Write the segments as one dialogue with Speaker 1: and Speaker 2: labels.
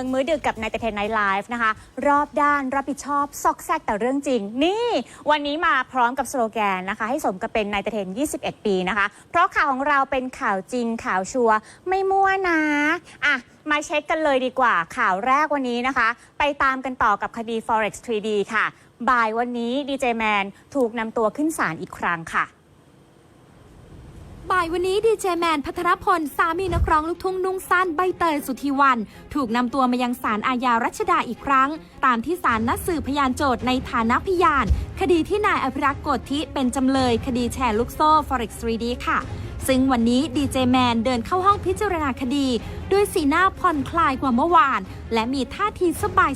Speaker 1: ข่าวบันเทิงมื้อดึกกับนายเทนไนไลฟ์นะคะ รอบด้านรับผิดชอบซอกแซกแต่เรื่องจริง นี่ วันนี้มาพร้อมกับสโลแกนนะคะ ให้สมกับเป็นนายเทน 21 ปีนะคะ เพราะข่าวของเราเป็นข่าวจริงข่าวชัวร์ไม่มั่วนะอะมาเช็คกันเลยดีกว่าข่าวแรกวันนี้นะคะ ไปตามกันต่อกับคดี forex 3D ค่ะ บ่ายวันนี้ดีเจแมนถูกนำตัวขึ้นศาลอีกครั้งค่ะ
Speaker 2: บ่ายวันนี้ดีเจแมนพัทรพล สามีนักร้องลูกทุ่งนุ่งสั้นใบเตยสุธีวัน ถูกนำตัวมายังศาลอาญารัชดาอีกครั้ง ตามที่ศาลนัดสืบพยานโจทย์ในฐานะพยาน คดีที่นายอภิรักษ์โกธิเป็นจำเลย คดีแชร์ลูกโซ่ Forex 3D ค่ะ ซึ่งวันนี้ดีเจแมนเดินเข้าห้องพิจารณาคดี ด้วยสีหน้าผ่อนคลายกว่าเมื่อวาน และมีท่าที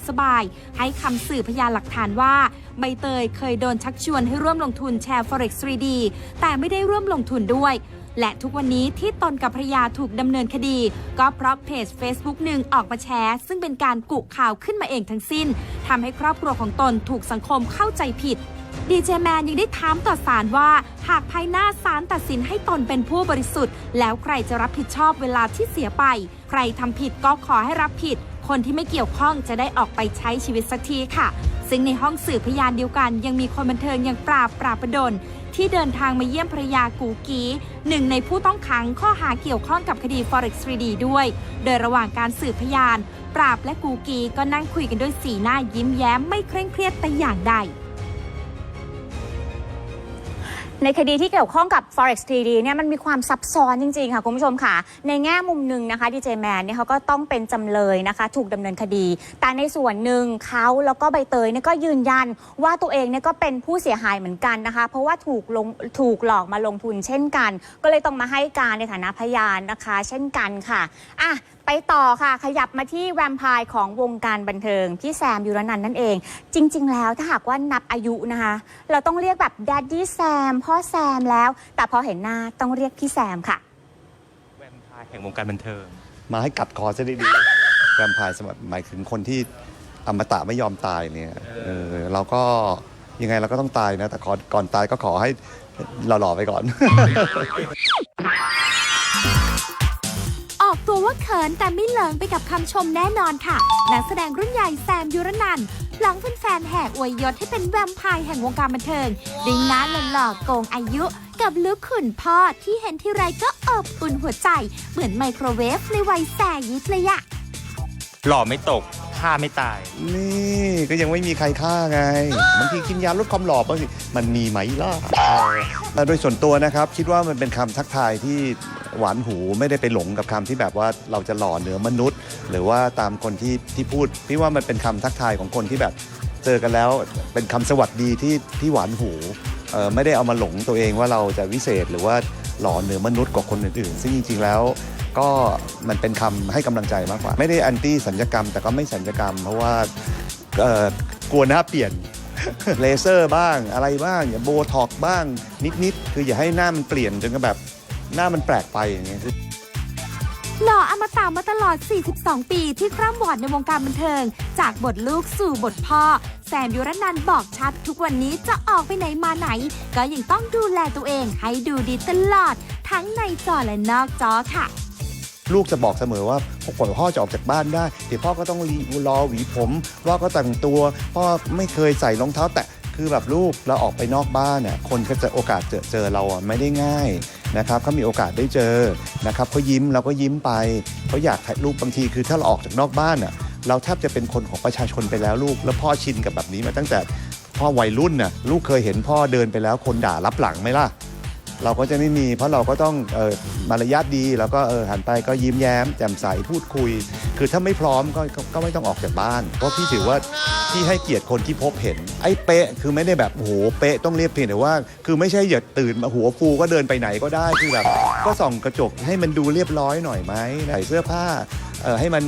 Speaker 2: สบายๆให้คำสื่อพยานหลักฐานว่าใบเตยเคยโดนชักชวนให้ร่วมลงทุนแชร์ Forex 3D แต่ไม่ได้ร่วมลงทุนด้วย และทุกวันนี้ที่ตนกับภรยาถูกดำเนินคดี ก็เพราะเพจ Facebook หนึ่งออกมาแชร์ ซึ่งเป็นการกุข่าวขึ้นมาเองทั้งสิ้นทำให้ครอบครัวของตนถูกสังคมเข้าใจผิดดีเจแมนยังได้ถามต่อศาลว่า หากภายหน้าศาลตัดสินให้ตนเป็นผู้บริสุทธิ์ แล้วใครจะรับผิดชอบเวลาที่เสียไป ใครทำผิดก็ขอให้รับผิด คนที่ไม่เกี่ยวข้องจะได้ออกไปใช้ชีวิตสักทีค่ะ ซึ่งในห้องสืบพยานเดียวกัน ยังมีคนบันเทิงอย่างปราบปราบประดน ที่เดินทางมาเยี่ยมภรรยากูกีหนึ่งในผู้ต้องขังข้อหาเกี่ยวข้องกับคดี Forex 3D ด้วย โดยระหว่างการสืบพยาน ปราบและกูกีก็นั่งคุยกันด้วยสีหน้ายิ้มแย้มไม่เคร่งเครียดแต่อย่างใด
Speaker 1: ในคดีที่เกี่ยวข้องกับ forex 3D เนี่ยมันมีความซับซ้อนจริงๆ ค่ะ คุณผู้ชมค่ะ ในแง่มุมหนึ่งนะคะดีเจแมนเนี่ยเขาก็ต้องเป็นจำเลยนะคะ ถูกดำเนินคดี แต่ในส่วนหนึ่งเขาแล้วก็ใบเตยเนี่ยก็ยืนยันว่าตัวเองเนี่ยก็เป็นผู้เสียหายเหมือนกันนะคะ เพราะว่าถูกลงถูกหลอกมาลงทุนเช่นกัน ก็เลยต้องมาให้การในฐานะพยานนะคะ เช่นกันค่ะอะไปต่อค่ะขยับมาที่แวมไพร์ของวงการบันเทิง พี่แซมยูรนันท์นั่นเอง จริง ๆ แล้วถ้าหากว่านับอายุนะคะ เราต้องเรียกแบบ d ดดดี้แซมพ่อแซมแล้ว แต่พอเห็นหน้าต้องเรียกพี่แซมค่ะ
Speaker 3: แวมไพร์แห่งวงการบันเทิง
Speaker 4: มาให้กัดคอซะดีๆ แวมไพร์สมัยหมายถึงคนที่อมตะไม่ยอมตายเนี่ยเออเราก็ยังไงเราก็ต้องตายนะ แต่ขอก่อนตายก็ขอให้หล่อๆไปก่อน
Speaker 2: ออกตั วว่าเขินแต่ไม่เหลิงไปกับคำชมแน่นอนค่ะ นักแสดงรุ่นใหญ่แซมยุรนันท์หลังแฟนๆแห่อวยยศให้เป็นแวมไพร์แห่งวงการบันเทิง ดิ้งน้าหล่อๆโกงอายุ กับลุคขุนพ่อที่เห็นทีไรก็อบอุ่นหัวใจ เหมือนไมโครเวฟในวัยแสยิดเลยอะ
Speaker 3: หล่อไม่ตกฆ่าไม่ตาย
Speaker 4: นี่ก็ยังไม่มีใครฆ่าไงบางทีกินยาลดความหล่อบางทีมันมีไหมล่ะแต่โดยส่วนตัวนะครับ คิดว่ามันเป็นคำทักทายที่ หวานหูไม่ได้ไปหลงกับคำที่แบบว่าเราจะหล่อเหนือมนุษย์ หรือว่าตามคนที่ที่พูดพี่ว่ามันเป็นคำทักทายของคนที่แบบเจอกันแล้วเป็นคำสวัสดีที่ที่หวานหูเอ่อไม่ได้เอามาหลงตัวเองว่าเราจะวิเศษหรือว่าหล่อเหนือมนุษย์กว่าคนอื่นๆ ซึ่งจริงๆแล้วก็มันเป็นคำให้กำลังใจมากกว่า ไม่ได้แอนตี้สัญญกรรม แต่ก็ไม่สัญญกรรม เพราะว่าเอ่อกลัวหน้าเปลี่ยนเลเซอร์บ้างอะไรบ้าง อย่าโบท็อกบ้างนิดๆ คืออย่าให้หน้ามันเปลี่ยนจนก็แบบ หน้ามันแปลกไปอย่างเงี้ยคือ
Speaker 2: หล่ออมตะมาตลอด 42 ปีที่คร่ำวอดในวงการบันเทิง จากบทลูกสู่บทพ่อ แซมยุรนันท์บอกชัดทุกวันนี้จะออกไปไหนมาไหน ก็ยังต้องดูแลตัวเองให้ดูดีตลอด ทั้งในจอและนอกจอค่ะ
Speaker 4: ลูกจะบอกเสมอว่าพอกว่าพ่อจะออกจากบ้านได้ เดี๋ยวพ่อก็ต้องรีรอหวีผมพ่อก็แต่งตัว พ่อไม่เคยใส่รองเท้าแตะคือแบบลูกเราออกไปนอกบ้านเนี่ยคนก็จะโอกาสเจอเจอเราอะไม่ได้ง่าย นะครับเขามีโอกาสได้เจอนะครับเขายิ้มเราก็ยิ้มไปเขาอยากถ่ายรูปบางทีคือถ้าเราออกจากนอกบ้านอะเราแทบจะเป็นคนของประชาชนไปแล้วลูก แล้วพ่อชินกับแบบนี้มาตั้งแต่พ่อวัยรุ่นน่ะลูกเคยเห็นพ่อเดินไปแล้วคนด่ารับหลังไหมล่ะ เราก็จะไม่มี เพราะเราก็ต้องเออมารยาทดี แล้วก็เออหันไปก็ยิ้มแย้มแจ่มใสพูดคุย คือถ้าไม่พร้อมก็ก็ก็ไม่ต้องออกจากบ้าน เพราะพี่ถือว่าพี่ให้เกียรติคนที่พบเห็น ไอ้เป๊ะคือไม่ได้แบบโอ้โหเป๊ะต้องเรียบเพียงแต่ว่า คือไม่ใช่อย่าตื่นมาหัวฟูก็เดินไปไหนก็ได้คือแบบก็ส่องกระจกให้มันดูเรียบร้อยหน่อยไหมใส่เสื้อผ้าเออให้มัน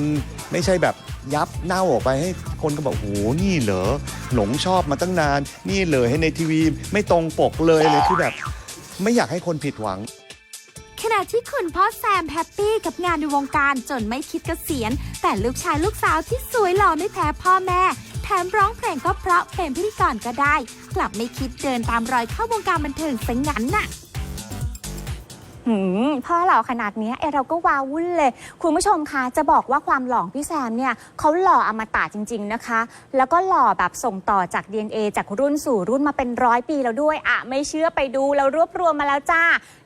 Speaker 4: ไม่ใช่แบบยับเน่าออกไปให้คนก็บอกโอ้โหนี่เหรอหลงชอบมาตั้งนาน นี่เลยให้ในทีวีไม่ตรงปกเลยเลยคือแบบ ไม่อยากให้คนผิดหวัง
Speaker 2: ขณะที่คุณพ่อแซมแฮปปี้กับงานในวงการจนไม่คิดเกษียณ แต่ลูกชายลูกสาวที่สวยหล่อไม่แพ้พ่อแม่ แถมร้องเพลงก็เพราะเป็นพิธีกรก็ได้ กลับไม่คิดเดินตามรอยเข้าวงการบันเทิงซะงั้นน่ะ
Speaker 1: หืมพ่อหล่อขนาดเนี้ยเอเราก็ว้าวุ่นเลย คุณผู้ชมคะจะบอกว่าความหล่อของพี่แซมเนี่ยเขาหล่ออมตะจริง ๆนะคะ แล้วก็หล่อแบบส่งต่อจาก DNA จากรุ่นสู่รุ่นมาเป็นร้อยปีแล้วด้วยอะไม่เชื่อไปดูเรารวบรวมมาแล้วจ้า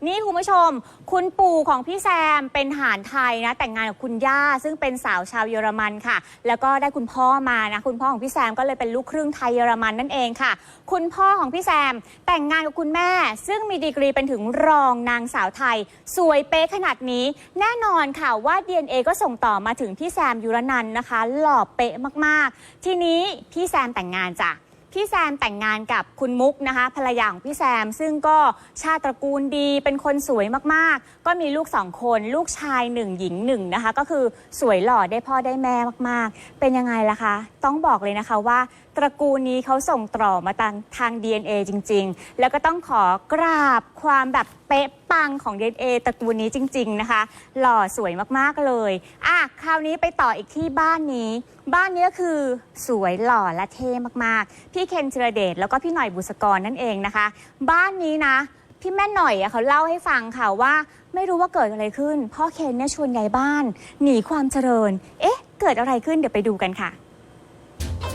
Speaker 1: นี่คุณผู้ชม คุณปู่ของพี่แซมเป็นทหารไทยนะ แต่งงานกับคุณย่าซึ่งเป็นสาวชาวเยอรมันค่ะ แล้วก็ได้คุณพ่อมานะคุณพ่อของพี่แซมก็เลยเป็นลูกครึ่งไทยเยอรมันนั่นเองค่ะ คุณพ่อของพี่แซมแต่งงานกับคุณแม่ ซึ่งมีดีกรีเป็นถึงรองนางสาวไทยสวยเป๊ะขนาดนี้ แน่นอนค่ะว่า DNA ก็ส่งต่อมาถึงพี่แซมยุรนันท์นะคะ หล่อเป๊ะมากๆ ทีนี้พี่แซมแต่งงานจ้ะพี่แซมแต่งงานกับคุณมุกนะคะภรรยาของพี่แซม ซึ่งก็ชาติตระกูลดีเป็นคนสวยมากๆ ก็มีลูกสองคนลูกชายหนึ่งหญิงหนึ่งนะคะ ก็คือสวยหล่อได้พ่อได้แม่มากๆ เป็นยังไงล่ะคะ ต้องบอกเลยนะคะว่า ตระกูลนี้เขาส่งต่อมาทางทาง DNA จริง ๆ แล้วก็ต้องขอกราบความแบบ เป๊ะปังของ DNA ตระกูลนี้จริง ๆนะคะ หล่อสวยมากๆเลยอะคราวนี้ไปต่ออีกที่บ้านนี้ บ้านนี้ก็คือสวยหล่อและเท่มากๆ พี่เคนธีรเดชแล้วก็พี่หน่อยบุษกรนั่นเองนะคะ บ้านนี้นะพี่แม่หน่อยอะเขาเล่าให้ฟังค่ะว่า ไม่รู้ว่าเกิดอะไรขึ้น พ่อเคนเนี่ยชวนยายบ้าน หนีความเจริญ เอ๊ะ เกิดอะไรขึ้นเดี๋ยวไปดูกันค่ะ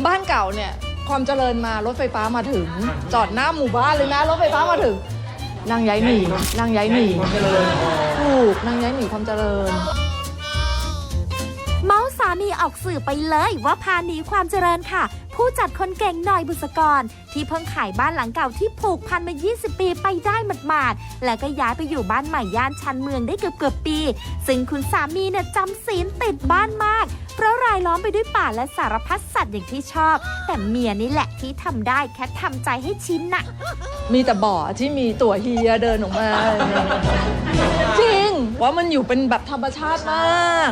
Speaker 5: บ้านเก่าเนี่ยความเจริญมารถไฟฟ้ามาถึง จอดหน้าหมู่บ้านเลยนะรถไฟฟ้ามาถึง นางย้ายหนีนางย้ายหนีถูกนางย้ายหนีความเจริญ
Speaker 2: เมาส์สามีออกสื่อไปเลยว่าพาหนีความเจริญค่ะ ผู้จัดคนเก่งหน่อยบุษกร ที่เพิ่งขายบ้านหลังเก่าที่ผูกพันมา 20 ปีไปได้หมาดๆแล้วก็ย้ายไปอยู่บ้านใหม่ย่านชันเมืองได้เกือบเกือบๆปี ซึ่งคุณสามีเนี่ยจำศีลติดบ้านมาก เพราะรายล้อมไปด้วยป่าและสารพัดสัตว์อย่างที่ชอบ แต่เมียนี่แหละที่ทำได้แค่ทำใจให้ชินน่ะ
Speaker 5: มีแต่บ่อที่มีตัวเฮียเดินออกมา จริงว่ามันอยู่เป็นแบบธรรมชาติมาก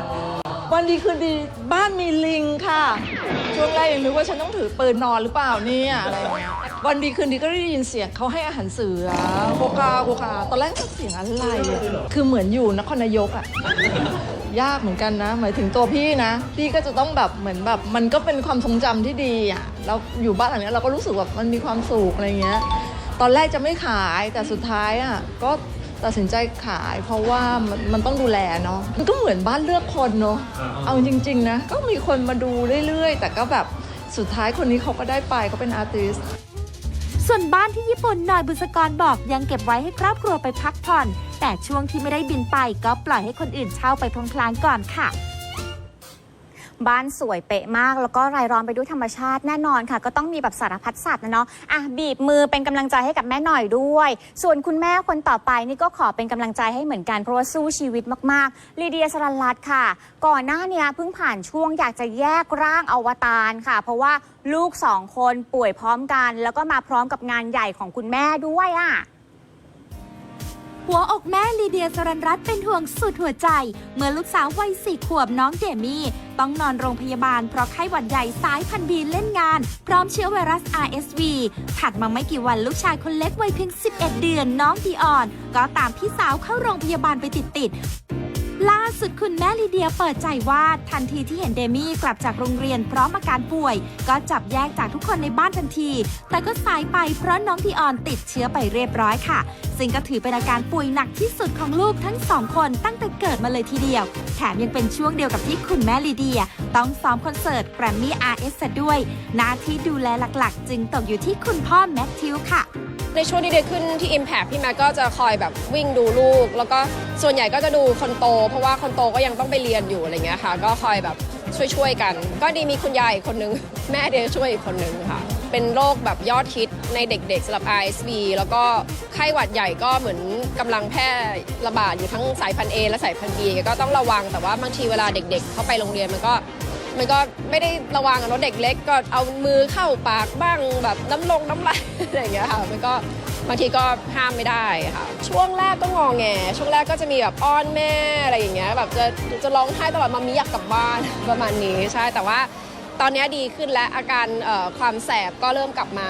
Speaker 5: วันดีคืนดีบ้านมีลิงค่ะ ช่วงแรกยังนึกว่าฉันต้องถือปืนนอนหรือเปล่าเนี่ยอะไรอย่างเงี้ยวันดีคืนดีก็ได้ยินเสียงเขาให้อาหารเสือโกกาโกกาตอนแรกก็เสียงอะไรอะคือเหมือนอยู่นครนายกอะยากเหมือนกันนะ หมายถึงตัวพี่นะ พี่ก็จะต้องแบบเหมือนแบบมันก็เป็นความทรงจำที่ดีอะเราอยู่บ้านหลังเนี้ยเราก็รู้สึกแบบมันมีความสุขอะไรเงี้ย ตอนแรกจะไม่ขายแต่สุดท้ายอะก็ ตัดสินใจขายเพราะว่ามันมันต้องดูแลเนาะมันก็เหมือนบ้านเลือกคนเนาะเอาจริง ๆ นะ ก็มีคนมาดูเรื่อยๆ แต่ก็แบบสุดท้ายคนนี้เขาก็ได้ไปเขาเป็นอาร์ติส
Speaker 2: ส่วนบ้านที่ญี่ปุ่นหน่อยบุษกรบอกยังเก็บไว้ให้ครอบครัวไปพักผ่อน แต่ช่วงที่ไม่ได้บินไปก็ปล่อยให้คนอื่นเช่าไปพลางๆก่อนค่ะ
Speaker 1: บ้านสวยเป๊ะมาก แล้วก็รายล้อมไปด้วยธรรมชาติแน่นอนค่ะ ก็ต้องมีแบบสารพัดสัตว์นะเนาะอะบีบมือเป็นกำลังใจให้กับแม่หน่อยด้วย ส่วนคุณแม่คนต่อไปนี่ก็ขอเป็นกำลังใจให้เหมือนกันเพราะว่าสู้ชีวิตมากๆลีเดียสรันรัตน์ค่ะ ก่อนหน้าเนี้ยเพิ่งผ่านช่วงอยากจะแยกร่างอวตารค่ะ เพราะว่าลูกสองคนป่วยพร้อมกัน แล้วก็มาพร้อมกับงานใหญ่ของคุณแม่ด้วยอะ
Speaker 2: หัวอกแม่ลีเดียสรันรัตน์เป็นห่วงสุดหัวใจ เมื่อลูกสาววัยสี่ขวบน้องเดมี่ ต้องนอนโรงพยาบาลเพราะไข้หวัดใหญ่สายพันธุ์บีเล่นงาน พร้อมเชื้อไวรัส RSV ถัดมาไม่กี่วันลูกชายคนเล็กวัยเพียง 11 เดือนน้องดีออน ก็ตามพี่สาวเข้าโรงพยาบาลไปติดๆ ล่าสุดคุณแม่ลีเดียเปิดใจว่าทันทีที่เห็นเดมี่กลับจากโรงเรียนพร้อมอาการป่วย ก็จับแยกจากทุกคนในบ้านทันที แต่ก็สายไปเพราะน้องทีออนติดเชื้อไปเรียบร้อยค่ะ ซึ่งก็ถือเป็นอาการป่วยหนักที่สุดของลูกทั้งสองคนตั้งแต่เกิดมาเลยทีเดียว แถมยังเป็นช่วงเดียวกับที่คุณแม่ลีเดีย ต้องซ้อมคอนเสิร์ตแกรมมี่ RS ด้วยหน้าที่ดูแลหลักๆ จึงตกอยู่ที่คุณพ่อแมทธิวค่ะ
Speaker 6: ในช่วงที่เดย์ขึ้นที่ Impact พี่แม็กก็จะคอยแบบวิ่งดูลูก แล้วก็ส่วนใหญ่ก็จะดูคนโต เพราะว่าคนโตก็ยังต้องไปเรียนอยู่อะไรเงี้ยค่ะ ก็คอยแบบช่วยๆกัน ก็ดีมีคุณยายอีกคนนึง แม่เดย์ช่วยอีกคนนึงค่ะ เป็นโรคแบบยอดฮิตในเด็กๆสำหรับ RSV แล้วก็ไข้หวัดใหญ่ก็เหมือนกำลังแพร่ระบาดอยู่ทั้งสายพันธุ์ A และสายพันธุ์ B ก็ต้องระวังแต่ว่าบางทีเวลาเด็ก ๆ เข้าไปโรงเรียนมันก็ มันก็ไม่ได้ระวังอะเนาะเด็กเล็กก็เอามือเข้าปากบ้างแบบน้ำลงน้ำลายอะไรอย่างเงี้ยค่ะมันก็บางทีก็ห้ามไม่ได้ค่ะ ช่วงแรกก็งอแง ช่วงแรกก็จะมีแบบอ้อนแม่อะไรอย่างเงี้ยแบบจะจะร้องไห้ตลอดมามีอยากกลับบ้านประมาณนี้ใช่แต่ว่าตอนนี้ดีขึ้นและอาการความแสบก็เริ่มกลับมา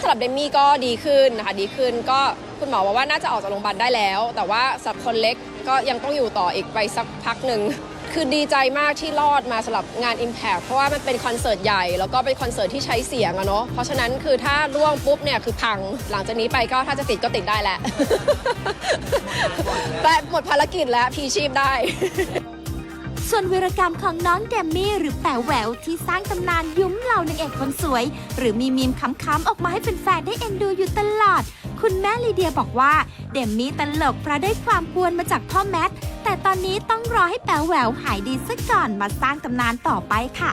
Speaker 6: สำหรับเดมมี่ก็ดีขึ้นนะคะดีขึ้นก็คุณหมอบอกว่าน่าจะออกจากโรงพยาบาลได้แล้ว แต่ว่าสำหรับคนเล็กก็ยังต้องอยู่ต่ออีกไปสักพักหนึ่ง คือดีใจมากที่รอดมาสำหรับงาน Impact เพราะว่ามันเป็นคอนเสิร์ตใหญ่ แล้วก็เป็นคอนเสิร์ตที่ใช้เสียงอะเนาะเพราะฉะนั้นคือถ้าร่วงปุ๊บเนี่ยคือพังหลังจากนี้ไปก็ถ้าจะติดก็ติดได้แหละ แต่หมดภารกิจแล้วพีชีพได้
Speaker 2: ส่วนวีรกรรมของน้องเดมมี่หรือแป๋วแหววที่สร้างตำนานยุ้มเหล่านางเอกคนสวย หรือมีมีมขำๆออกมาให้แฟนๆได้เอ็นดูอยู่ตลอด คุณแม่ลีเดียบอกว่า เดมมี่ตลกเพราะได้ความกวนมาจากพ่อแมท แต่ตอนนี้ต้องรอให้แป๋วแหววหายดีซะก่อนมาสร้างตำนานต่อไปค่ะ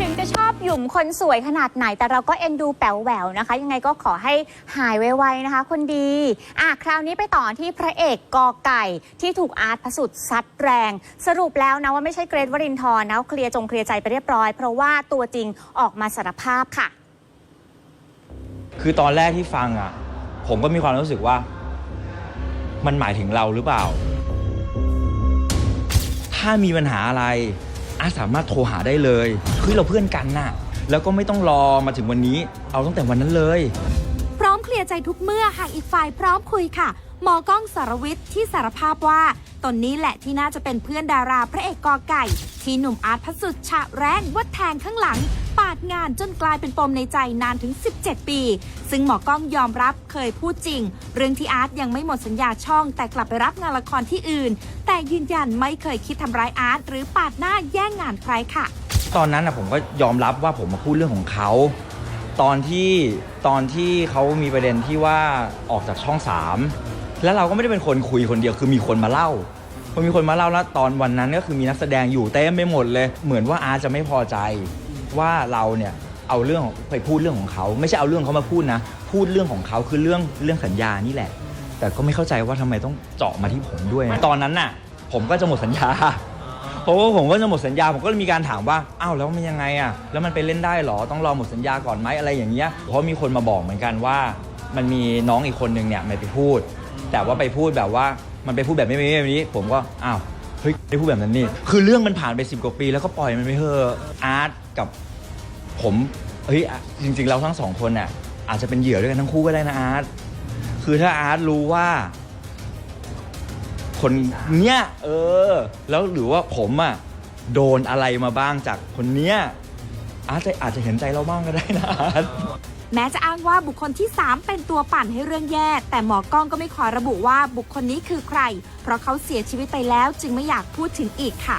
Speaker 1: ถึงจะชอบหยุ่มคนสวยขนาดไหน แต่เราก็เอ็นดูแป๋วแหววนะคะ ยังไงก็ขอให้หายไวๆนะคะ คนดีอะคราวนี้ไปต่อที่พระเอกกอไก่ที่ถูกอาร์ตพระสุดซัดแรง สรุปแล้วนะว่าไม่ใช่เกรทวรินทร์นะเคลียร์จงเคลียร์ใจไปเรียบร้อย เพราะว่าตัวจริงออกมาสารภาพค่ะ
Speaker 7: คือตอนแรกที่ฟังอะ ผมก็มีความรู้สึกว่า มันหมายถึงเราหรือเปล่า ถ้ามีปัญหาอะไรอาสามารถโทรหาได้เลยคือเราเพื่อนกันน่ะ แล้วก็ไม่ต้องรอมาถึงวันนี้ เอาตั้งแต่วันนั้นเลย
Speaker 2: พร้อมเคลียร์ใจทุกเมื่อหากอีกฝ่ายพร้อมคุยค่ะ หมอกล้องสารวิทย์ที่สารภาพว่าตนนี้แหละที่น่าจะเป็นเพื่อนดาราพระเอกกอไก่ ที่หนุ่มอาร์ตพระสุดฉะแรงว่าแทงข้างหลังาดงานจนกลายเป็นปมในใจนานถึง 17 ปี ซึ่งหมอกล้องยอมรับเคยพูดจริง เรื่องที่อาร์ตยังไม่หมดสัญญาช่อง แต่กลับไปรับงานละครที่อื่น แต่ยืนยันไม่เคยคิดทำร้ายอาร์ตหรือปาดหน้าแย่งงานใครค่ะ
Speaker 7: ตอนนั้นนะผมก็ยอมรับว่าผมมาพูดเรื่องของเขา ตอนที่ตอนที่เขามีประเด็นที่ว่าออกจากช่องสามแล้วเราก็ไม่ได้เป็นคนคุยคนเดียวคือมีคนมาเล่าพอมีคนมาเล่าแล้วตอนวันนั้นก็คือมีนักแสดงอยู่เต็มไปหมดเลย เหมือนว่าอาร์ตจะไม่พอใจ ว่าเราเนี่ยเอาเรื่องของไปพูดเรื่องของเขา ไม่ใช่เอาเรื่องเขามาพูดนะพูดเรื่องของเขาคือเรื่องเรื่องสัญญานี่แหละ แต่ก็ไม่เข้าใจว่าทำไมต้องเจาะมาที่ผมด้วย ตอนนั้นน่ะ ผมก็จะหมดสัญญาเพราะว่าผมก็จะหมดสัญญาผมก็เลยมีการถามว่าอ้าวแล้วมันยังไงอะแล้วมันไปเล่นได้เหรอต้องรอหมดสัญญาก่อนไหมอะไรอย่างเงี้ยเพราะมีคนมาบอกเหมือนกันว่า มันมีน้องอีกคนนึงเนี่ยไม่ไปพูด แต่ว่าไปพูดแบบว่ามันไปพูดแบบไม่ไม่ไม่นี้ ผมก็อ้าวเฮ้ยได้พูดแบบนั้นนี่ คือเรื่องมันผ่านไปสิบกว่าปี แล้วก็ปล่อยมันไปเถอะอาร์ตกับผมเฮ้ยจริงๆเราทั้งสองคนเนี่ยอาจจะเป็นเหยื่อด้วยกันทั้งคู่ก็ได้นะอาร์ตคือถ้าอาร์ตรู้ว่า คนเนี้ยเออ แล้วหรือว่าผมอะโดนอะไรมาบ้างจากคนเนี้ยอาจจะอาจจะเห็นใจเราบ้างก็ได้นะอาร์ต
Speaker 2: แม้จะอ้างว่าบุคคลที่ 3 เป็นตัวปั่นให้เรื่องแย่ แต่หมอกล้องก็ไม่ขอระบุว่าบุคคลนี้คือใคร เพราะเขาเสียชีวิตไปแล้วจึงไม่อยากพูดถึงอีกค่ะ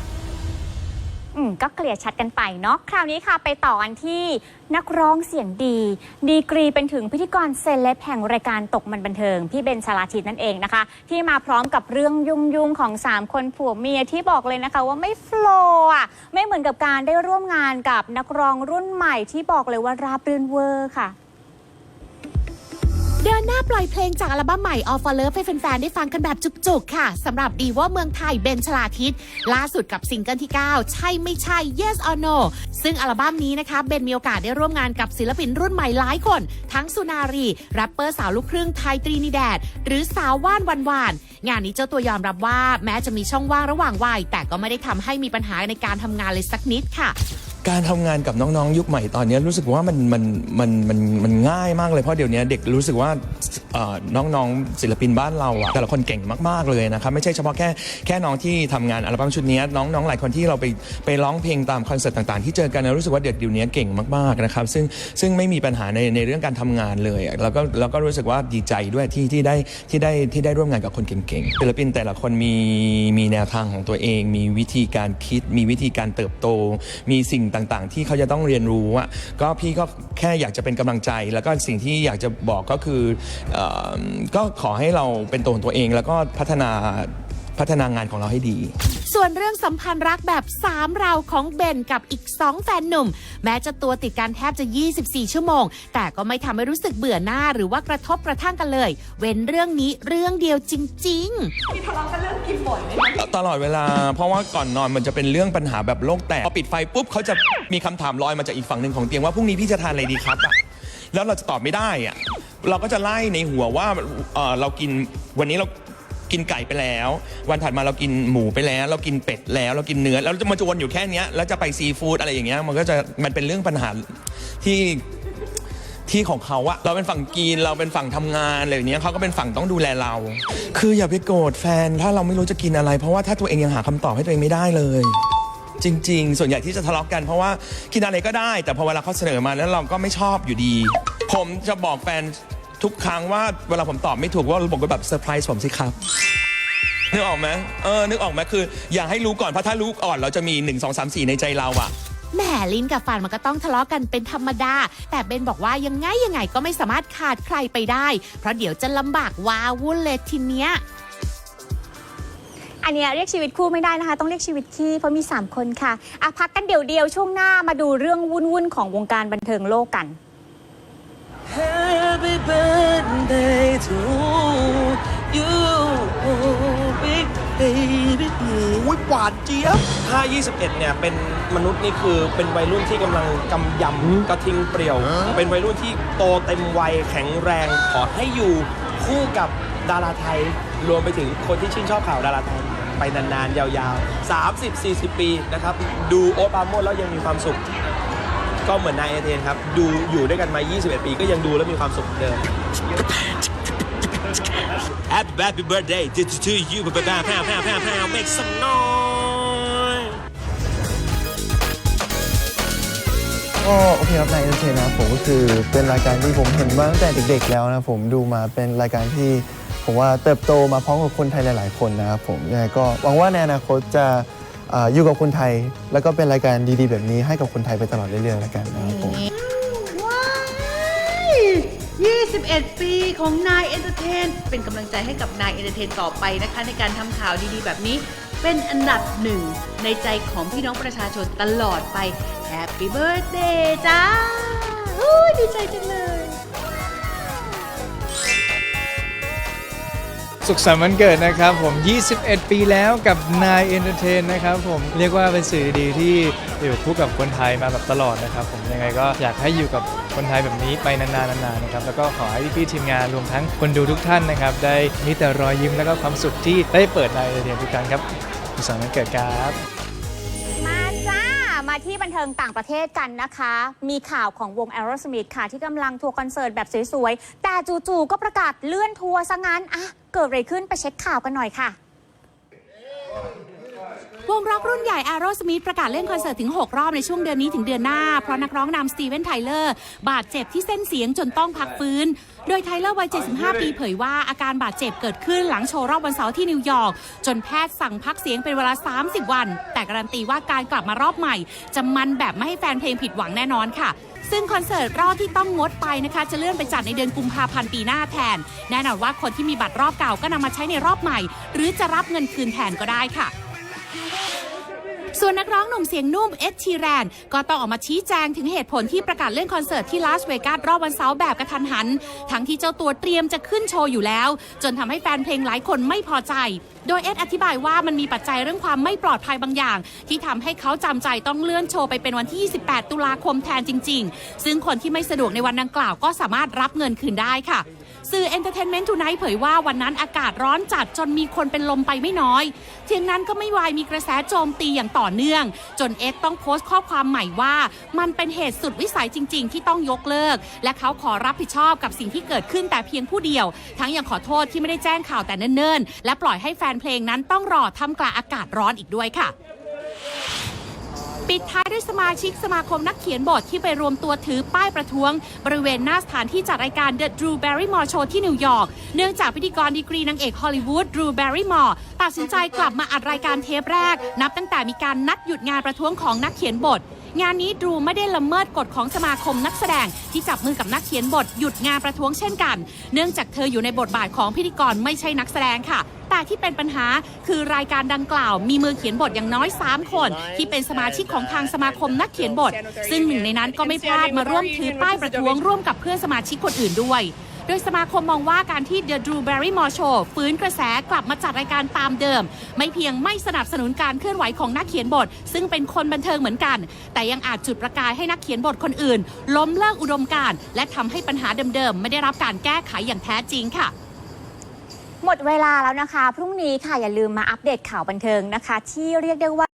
Speaker 1: อืมก็เคลียร์ชัดกันไปเนาะคราวนี้ค่ะไปต่อกันที่นักร้องเสียงดี ดีกรีเป็นถึงพิธีกรเซเลบแห่งรายการตกมันบันเทิง พี่เบนชลาทิตนั่นเองนะคะ ที่มาพร้อมกับเรื่องยุ่งยุ่งๆของ 3 คนผัวเมียที่บอกเลยนะคะว่าไม่โฟล์อะไม่เหมือนกับการได้ร่วมงานกับนักร้องรุ่นใหม่ที่บอกเลยว่าราบรื่นเวอร์ค่ะ
Speaker 8: เดินหน้าปล่อยเพลงจากอัลบั้มใหม่ All for Love ให้แฟนๆ ได้ฟังกันแบบจุกๆ ค่ะสำหรับดีว่าเมืองไทยเบนชลาทิศล่าสุดกับซิงเกิลที่ 9 ใช่ไม่ใช่ Yes or No ซึ่งอัลบั้มนี้นะคะเบนมีโอกาสได้ร่วมงานกับศิลปินรุ่นใหม่หลายคน ทั้งสุนารีแรปเปอร์สาวลูกครึ่งไทยตรีนิแดด หรือสาวว่านวันวาน งานนี้เจ้าตัวยอมรับว่าแม้จะมีช่องว่างระหว่างวัยแต่ก็ไม่ได้ทำให้มีปัญหาในการทำงานเลยสักนิดค่ะ
Speaker 9: การทำงานกับน้องๆ ยุคใหม่ตอนนี้รู้สึกว่ามันมันมันมันมันง่ายมากเลยเพราะเดี๋ยวนี้เด็กรู้สึกว่าเอ่อน้องๆศิลปินบ้านเราอะแต่ละคนเก่งมากๆเลยนะครับไม่ใช่เฉพาะแค่แค่น้องที่ทำงานอัลบั้มชุดนี้น้องๆหลายคนที่เราไปไปร้องเพลงตามคอนเสิร์ตต่างๆ ที่เจอกันนะรู้สึกว่าเด็กเดี๋ยวนี้เก่งมากๆนะครับซึ่งซึ่งไม่มีปัญหาในในเรื่องการทำงานเลยอะแล้วก็แล้วก็รู้สึกว่าดีใจด้วยที่ที่ได้ที่ได้ที่ได้ร่วมงานกับคนเก่งๆศิลปินแต่ละคนมีมีแนวทางของตัวเอง มีวิธีการคิด มีวิธีการเติบโต มีสิ่งต่างๆ ที่เขาจะต้องเรียนรู้อะก็พี่ก็แค่อยากจะเป็นกำลังใจ แล้วก็สิ่งที่อยากจะบอกก็คือเออก็ขอให้เราเป็นตัวของตัวเองแล้วก็พัฒนา พัฒนางานของเราให้ดี
Speaker 8: ส่วนเรื่องสัมพันธ์รักแบบ 3 เราของเบนกับอีก 2 แฟนหนุ่ม แม้จะตัวติดกันแทบจะ 24 ชั่วโมง แต่ก็ไม่ทำให้รู้สึกเบื่อหน้าหรือว่ากระทบกระทั่งกันเลย เว้นเรื่องนี้เรื่องเดียวจริงๆ
Speaker 9: ตลอดเวลา เพราะว่าก่อนนอนมันจะเป็นเรื่องปัญหาแบบโลกแตกพอปิดไฟปุ๊บเขาจะมีคำถามลอยมาจากอีกฝั่งหนึ่งของเตียงว่าพรุ่งนี้พี่จะทานอะไรดีครับอะแล้วเราจะตอบไม่ได้อะเราก็จะไล่ในหัวว่าเอ่อเรากินวันนี้เรา กินไก่ไปแล้ว วันถัดมาเรากินหมูไปแล้ว เรากินเป็ดแล้วเรากินเนื้อแล้วจะมาจวนอยู่แค่เนี้ยแล้วจะไปซีฟู้ดอะไรอย่างเงี้ยมันก็จะมันเป็นเรื่องปัญหาที่ที่ของเขาอะเราเป็นฝั่งกินเราเป็นฝั่งทำงานอะไรอย่างเงี้ยเขาก็เป็นฝั่งต้องดูแลเรา คืออย่าไปโกรธแฟนถ้าเราไม่รู้จะกินอะไร เพราะว่าถ้าตัวเองยังหาคำตอบให้ตัวเองไม่ได้เลย จริง ๆ ส่วนใหญ่ที่จะทะเลาะกันเพราะว่ากินอะไรก็ได้ แต่พอเวลาเขาเสนอมาแล้วเราก็ไม่ชอบอยู่ดี ผมจะบอกแฟน ทุกครั้งว่าเวลาผมตอบไม่ถูกว่าผมก็แบบเซอร์ไพรส์ผมสิครับ นึกออกไหมเออ นึกออกไหมคือ อย่าให้รู้ก่อนเพราะถ้ารู้ก่อนเราจะมี 1 2 3 4 ในใจเราอะ
Speaker 10: แหมลิ้นกับฟันมันก็ต้องทะเลาะกันเป็นธรรมดา แต่เบนบอกว่ายังไงยังไงก็ไม่สามารถขาดใครไปได้ เพราะเดี๋ยวจะลำบากว้าวุ่นเลยทีเนี้ย
Speaker 1: อันเนี้ยเรียกชีวิตคู่ไม่ได้นะคะ ต้องเรียกชีวิตขี้เพราะมี 3 คนค่ะอะพักกันเดี๋ยวเดียวช่วงหน้ามาดูเรื่องวุ่นๆของวงการบันเทิงโลกกัน
Speaker 11: Happy birthday to you big baby
Speaker 12: อุ้ยหวานเจี๊ยบ
Speaker 11: ถ้า 21 เนี่ย เป็นมนุษย์นี่คือเป็นวัยรุ่นที่กำลังกำยำกระทิงเปรี่ยว เป็นวัยรุ่นที่โตเต็มวัยแข็งแรง ขอให้อยู่คู่กับดาราไทย รวมไปถึงคนที่ชื่นชอบข่าวดาราไทย ไปนานๆ ยาวๆ 30-40 ปีนะครับ ดูโอ๊ตปราโมดแล้วยังมีความสุข ก็เหมือนนายเอเทนครับดูอยู่ด้วยกันมา 21 ปีก็ยังดูแล้วมีความสุขเหมือนเดิม
Speaker 13: Happy happy birthday to, to, to you pow pow pow pow pow pow make some noise
Speaker 14: ก็โอเคครับนายเอนเตอร์เทนนะครับผมก็คือเป็นรายการที่ผมเห็นมาตั้งแต่เด็กๆแล้วนะผมดูมาเป็นรายการที่ผมว่าเติบโตมาพร้อมกับคนไทยหลาย ๆ คนนะครับผมยังไงก็หวังว่าในอนาคตจะ อยู่กับคนไทย แล้วก็เป็นรายการดีๆ แบบนี้ให้กับคนไทยไปตลอดเรื่อยๆแล้วกันนะครับผม
Speaker 15: ว้าย21 ปีของนายเอนเตอร์เทนเป็นกำลังใจให้กับนายเอนเตอร์เทนต่อไปนะคะ ในการทำข่าวดีๆ แบบนี้ เป็นอันดับหนึ่งในใจของพี่น้องประชาชนตลอดไปแฮปปี้เบิร์ดเดย์จ้าดีใจจังเลย
Speaker 16: สุขสันต์วันเกิดนะครับผม 21 ปีแล้วกับนายเอนเตอร์เทนนะครับผมเรียกว่าเป็นสื่อดีที่อยู่คู่กับคนไทยมาแบบตลอดนะครับผมยังไงก็อยากให้อยู่กับคนไทยแบบนี้ไปนานๆนานๆนะครับแล้วก็ขอให้พี่ๆทีมงานรวมทั้งคนดูทุกท่านนะครับ ได้มีแต่รอยยิ้มแล้วก็ความสุขที่ได้เปิดนายเอนเตอร์เทนทุกครั้งครับสุขสันต์วันเกิดครับ
Speaker 1: มาจ้ามาที่บันเทิงต่างประเทศกันนะคะ มีข่าวของวง Aerosmith ค่ะที่กำลังทัวร์คอนเสิร์ตแบบสวยๆแต่จู่ๆก็ประกาศเลื่อนทัวร์ซะงั้นอะ กิดอะไรขึ้นไปเช็คข่าวกันหน่อยค่ะ
Speaker 8: วงร็อกรุ่นใหญ่ Aerosmith ประกาศเล่นคอนเสิร์ตถึง 6 รอบในช่วงเดือนนี้ถึงเดือนหน้า เพราะนักร้องนำสตีเวนไทเลอร์ บาดเจ็บที่เส้นเสียงจนต้องพักฟื้น โดยไทเลอร์วัย 75 ปีเผยว่าอาการบาดเจ็บเกิดขึ้นหลังโชว์รอบวันเสาร์ที่นิวยอร์ก จนแพทย์สั่งพักเสียงเป็นเวลา 30 วัน แต่การันตีว่าการกลับมารอบใหม่ จะมันแบบไม่ให้แฟนเพลงผิดหวังแน่นอนค่ะ ซึ่งคอนเสิร์ตรอบที่ต้องงดไปนะคะ จะเลื่อนไปจัดในเดือนกุมภาพันธ์ปีหน้าแทน แน่นอนว่าคนที่มีบัตรรอบเก่าก็นำมาใช้ในรอบใหม่ หรือจะรับเงินคืนแทนก็ได้ค่ะ ส่วนนักร้องหนุ่มเสียงนุ่มเอ็ดชีแรนก็ต้องออกมาชี้แจงถึงเหตุผลที่ประกาศเล่นคอนเสิร์ตที่ลาสเวกัสรอบวันเสาร์แบบกระทันหัน ทั้งที่เจ้าตัวเตรียมจะขึ้นโชว์อยู่แล้ว จนทำให้แฟนเพลงหลายคนไม่พอใจ โดยเอ็ดอธิบายว่ามันมีปัจจัยเรื่องความไม่ปลอดภัยบางอย่าง ที่ทำให้เขาจำใจต้องเลื่อนโชว์ไปเป็นวันที่ 28 ตุลาคมแทนจริง ๆ ซึ่งคนที่ไม่สะดวกในวันดังกล่าวก็สามารถรับเงินคืนได้ค่ะ สื่อ Entertainment Tonight เผยว่าวันนั้นอากาศร้อนจัดจนมีคนเป็นลมไปไม่น้อย เทียงนั้นก็ไม่วายมีกระแสโจมตีอย่างต่อเนื่อง จนเอ็ดต้องโพสต์ข้อความใหม่ว่า มันเป็นเหตุสุดวิสัยจริง ๆ ที่ต้องยกเลิก และเขาขอรับผิดชอบกับสิ่งที่เกิดขึ้นแต่เพียงผู้เดียว ทั้งยังขอโทษที่ไม่ได้แจ้งข่าวแต่เนิ่นๆ และปล่อยให้แฟนเพลงนั้นต้องรอทำกลางอากาศร้อนอีกด้วยค่ะ ปิดท้ายด้วยสมาชิกสมาคมนักเขียนบทที่ไปรวมตัวถือป้ายประท้วง บริเวณหน้าสถานที่จัดรายการ The Drew Barrymore Show ที่นิวยอร์ก เนื่องจากพิธีกรดีกรีนางเอกฮอลลีวูด Drew Barrymore ตัดสินใจกลับมาอัดรายการเทปแรก นับตั้งแต่มีการนัดหยุดงานประท้วงของนักเขียนบท งานนี้ดรูไม่ได้ละเมิดกฎของสมาคมนักแสดง ที่จับมือกับนักเขียนบทหยุดงานประท้วงเช่นกัน เนื่องจากเธออยู่ในบทบาทของพิธีกรไม่ใช่นักแสดงค่ะ แต่ที่เป็นปัญหาคือรายการดังกล่าว มีมือเขียนบทอย่างน้อย 3 คน ที่เป็นสมาชิกของทางสมาคมนักเขียนบท ซึ่งหนึ่งในนั้นก็ไม่พลาดมาร่วมถือป้ายประท้วงร่วมกับเพื่อนสมาชิกคนอื่นด้วยโดยสมาคมมองว่าการที่ The Drew Barrymore Show ฟื้นกระแสกลับมาจัดรายการตามเดิม ไม่เพียงไม่สนับสนุนการเคลื่อนไหวของนักเขียนบท ซึ่งเป็นคนบันเทิงเหมือนกัน แต่ยังอาจจุดประกายให้นักเขียนบทคนอื่น ล้มเลิกอุดมการณ์และทำให้ปัญหาเดิมๆ ไม่ได้รับการแก้ไขอย่างแท้จริงค่ะ
Speaker 1: หมดเวลาแล้วนะคะ พรุ่งนี้ค่ะอย่าลืมมาอัปเดตข่าวบันเทิงนะคะ ที่เรียกได้ว่า